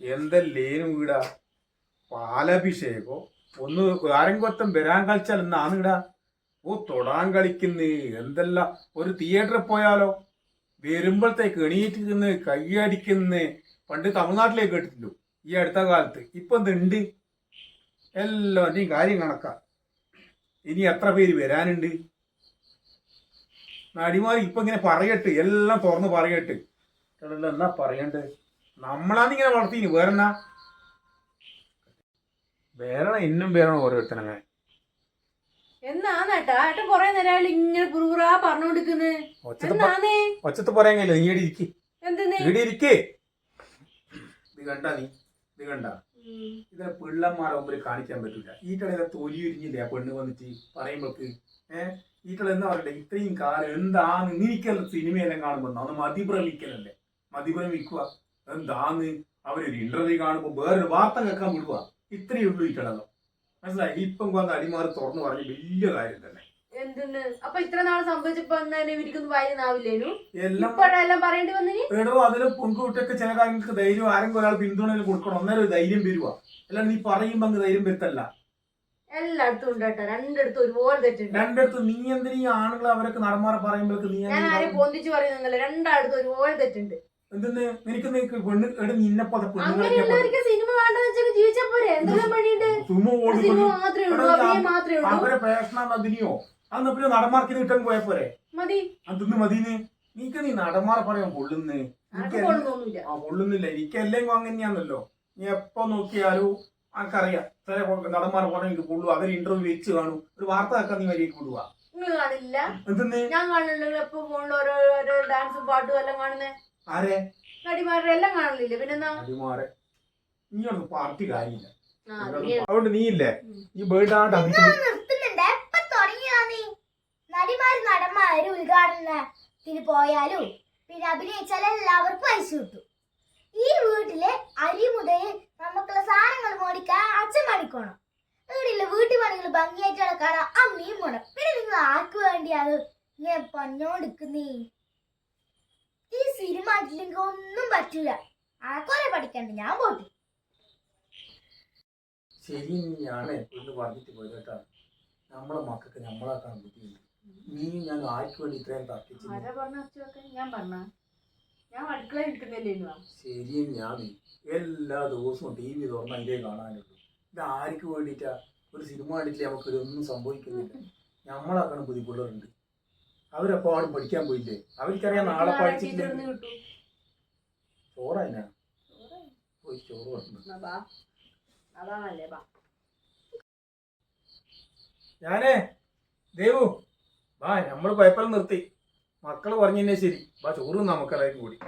എന്തല്ലേനും വീടാ പാലഭിഷേകോ? ഒന്ന് ആരെങ്കൊത്തം വരാൻ കളിച്ചാൽ എന്നാണ് ഇടാ ഓ തൊടാൻ കളിക്കുന്നേ. എന്തല്ല? ഒരു തിയേറ്ററിൽ പോയാലോ? വരുമ്പോഴത്തേക്ക് എണീറ്റിരുന്ന് കൈയടിക്കുന്ന പണ്ട് തമിഴ്നാട്ടിലേക്ക് കേട്ടിട്ടുള്ളൂ ഈ അടുത്ത കാലത്ത്. ഇപ്പൊ എന്തുണ്ട്? എല്ലാവരുടെയും കാര്യം കണക്കാം. ഇനി എത്ര പേര് വരാനുണ്ട്? നടിമാർ ഇപ്പൊ ഇങ്ങനെ പറയട്ട് എല്ലാം തുറന്ന് പറയട്ട്. എന്നാ പറയണ്ടേ? നമ്മളാണ് ഇങ്ങനെ വളർത്തിന് വേറെന്നാ വേറെ ഇന്നും വേറെ ഓരോരുത്തരങ്ങനെ എന്നാന്നേട്ടാ? ഏട്ടൻ കൊറേ നേരം ഇങ്ങനെ പുറുപുറാ പറഞ്ഞോണ്ടിരിക്കുന്നത് ഒച്ചത്ത് പ- എന്നാന്നേ? ഒച്ചത്ത് പറയാൻ കഴിയില്ല. നീ ഇവിടെ ഇരിക്കി. എന്തെന്ന്? ഇവിടെ ഇരിക്കേ. ഇത് കണ്ട നീ? ഇത് കണ്ട? ഇതിനെ പിള്ളന്മാരെ മുമ്പിൽ കാണിക്കാൻ പറ്റൂല. ഈട്ടളെ തൊലി ഉരിഞ്ഞില്ലേ ആ പെണ്ണ് വന്നിട്ട് പറയുമ്പോൾക്ക്? ഏഹ് ഈട്ടളെ എന്താ പറയണ്ടേ? ഇത്രയും കാലം എന്താണ് ഇങ്ങനെയൊക്കെയുള്ള സിനിമയെല്ലാം കാണുമ്പോൾ അത് മതിഭ്രമിക്കലല്ലേ മതിഭ്രമിക്കുക എന്താന്ന്? അവരൊരു ഇന്റർവ്യൂ കാണുമ്പോൾ വേറൊരു വാർത്ത കേൾക്കാൻ വിടുക ഇത്രയേ ഉള്ളൂ കിടന്നു മനസ്സിലായി? ഇപ്പം വന്ന് അടിമാറി തുറന്നു പറഞ്ഞ വലിയ കാര്യം തന്നെ. അപ്പൊ ഇത്ര സംഭവിച്ചപ്പോ എടോ അതിന് പെൺകുട്ടിയൊക്കെ ചില കാര്യങ്ങൾക്ക് ധൈര്യം ആരെങ്കിലും ഒരാൾ പിന്തുണയിൽ കൊടുക്കണം. അന്നേരം ഒരു ധൈര്യം വരുക അല്ലാണ്ട് നീ പറയുമ്പോ അങ്ങ് ധൈര്യം വരുത്തല്ല. എല്ലായിടത്തും ഉണ്ട് കേട്ടോ. രണ്ടിടത്തും ഒരുപോലെ തെറ്റുണ്ട്. രണ്ടിടത്ത് നീ എന്തിനീ ഈ ആണുങ്ങൾ അവരൊക്കെ നടമാറെ പറയുമ്പോഴേക്ക് നീ ഞാൻ ആരെയും എന്തിനാ- പൊന്തിച്ച് പറയുന്നില്ല രണ്ടായിടത്തും ഒരുപോലെ തെറ്റുണ്ട്. എന്തിന് നിനക്ക് നിനക്ക് പെണ്ണ് എടി നിന്നെ പോലെ പെണ്ണുങ്ങളൊക്കെ അങ്ങനെയുള്ളവർക്ക് സിനിമ വേണ്ടെന്ന് വെച്ചാൽ ജീവിച്ചാ പോരെ? എന്തെല്ലാം വഴിയുണ്ട് സിനിമ അവരെ അതിനെയോ അന്ന് പിന്നെ നടമാർക്ക് കിട്ടാൻ പോയ പോരെ? മതി. അതൊന്ന് മതിന് നീക്ക് നീ നടന്മാരെ പറയാൻ എനിക്ക് ആ കൊള്ളുന്നില്ല. എനിക്ക് എല്ലാം അങ്ങനെയാണല്ലോ നീ എപ്പോ നോക്കിയാലും ആൾക്കറിയാം ചില നടന്മാരെ പറഞ്ഞ എനിക്ക് കൊള്ളു. അവർ ഇന്റർവ്യൂ വെച്ച് കാണും. ഒരു വാർത്ത ആക്കാൻ നീ വരികയ്ക്ക് വിടുക കാണില്ല. ഞാൻ കാണുന്നുണ്ടെങ്കിൽ എപ്പോ ഫോണിൽ ഓരോ ഡാൻസും പാട്ടും എല്ലാം കാണുന്നേ? ആരെ? നടിമാരുടെ എല്ലാം കാണലില്ലേ? പിന്നെന്താ? നടിമാരെ. നീ പാർട്ടി കാര്യമില്ല. ആ, അതുകൊണ്ട് നീ ഇല്ലേ. ഈ ബേർഡാണ്ട് നിർത്തുന്നുണ്ട് എപ്പൊ തുടങ്ങിയാ നീ നടിമാര് നടന്മാര് ഉദ്ഘാടനത്തിന് പോയാലും പിന്നെ അഭിനയിച്ചാൽ എല്ലാവർക്കും പൈസ കിട്ടും. ഈ വീട്ടിലെ അരി മുതൽ നമുക്കുള്ള സാധനങ്ങൾ മേടിക്കാൻ അച്ഛൻ മണിക്കണം വീട്ടിലെ വീട്ടു പണികൾ ഭംഗിയായിട്ട് നടക്കാൻ അമ്മയും വേണം. പിന്നെ നിങ്ങൾ ആർക്ക് വേണ്ടിയാണ് ഇങ്ങനെ പറഞ്ഞോണ്ടിരിക്കുന്നേ ഈ സിനിമ ആയിട്ടില്ലെങ്കിൽ ഒന്നും പറ്റൂല. ആക്കോലെ പഠിക്കണ്ട? ഞാൻ പോട്ടെ. ശരി ഞാനേ ഒന്ന് പറഞ്ഞിട്ട് പോയി കേട്ടാ. നമ്മളെ മക്കൾക്ക് നമ്മളാക്കാൻ ബുദ്ധിയുണ്ട് നീ ഞാൻ ആർക്ക് വേണ്ടി ഇത്രയും തർക്കിച്ചു ആരാ പറഞ്ഞ അച്ഛനൊക്കെ ഞാൻ പറഞ്ഞ. ഞാൻ അടുക്കളയിൽ നിൽക്കുന്നില്ലേനു ശരി ഞാൻ എല്ലാ ദിവസവും ടി വി തുറന്ന് അതിലേ കാണാനുള്ളൂ. ഇത് ആർക്ക് വേണ്ടിയിട്ടാ? ഒരു സിനിമ കണ്ടിട്ടില്ല? നമുക്കൊരു ഒന്നും സംഭവിക്കുന്നില്ല. നമ്മളാക്കണം പുതിയ പിള്ളേരുണ്ട് അവരപ്പോ അവിടെ പഠിക്കാൻ പോയില്ലേ? അവർക്കറിയാം നാളെ പഠിച്ചിട്ടില്ല ചോറതിനാ പോയി ചോറ് പറഞ്ഞു ബാ. ബാ ഞാനേ ദേവു വാ നമ്മൾ പയപ്പലം നിർത്തി. മക്കൾ പറഞ്ഞതന്നെ ശരി. ബാ ചോറ് നമുക്കറിയാൻ കൂടി.